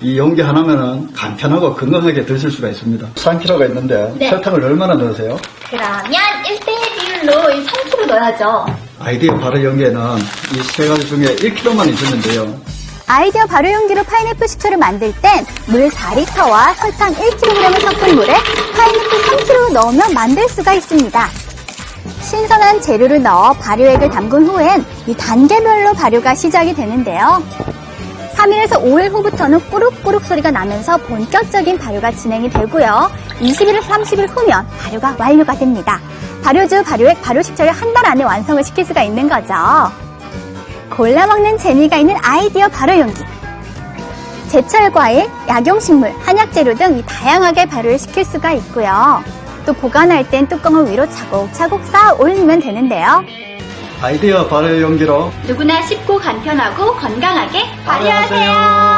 이 용기 하나면은 간편하고 건강하게 드실 수가 있습니다. 3kg가 있는데 네. 설탕을 얼마나 넣으세요? 그러면 1대1 비율로 3kg 넣어야죠. 아이디어 발효 용기에는 이 세 가지 중에 1kg만 있으면 돼요. 아이디어 발효 용기로 파인애플 식초를 만들 땐 물 4리터와 설탕 1kg을 섞은 물에 파인애플 3kg를 넣으면 만들 수가 있습니다. 신선한 재료를 넣어 발효액을 담근 후엔 이 단계별로 발효가 시작이 되는데요. 3일에서 5일 후부터는 꾸룩꾸룩 소리가 나면서 본격적인 발효가 진행이 되고요. 21일, 30일 후면 발효가 완료가 됩니다. 발효주, 발효액, 발효식초를 한 달 안에 완성을 시킬 수가 있는 거죠. 골라 먹는 재미가 있는 아이디어 발효 용기. 제철 과일, 약용식물, 한약 재료 등이 다양하게 발효를 시킬 수가 있고요. 또 보관할 땐 뚜껑을 위로 차곡차곡 쌓아 올리면 되는데요. 아이디어 발효 용기로 누구나 쉽고 간편하고 건강하게 발효하세요. 발효하세요.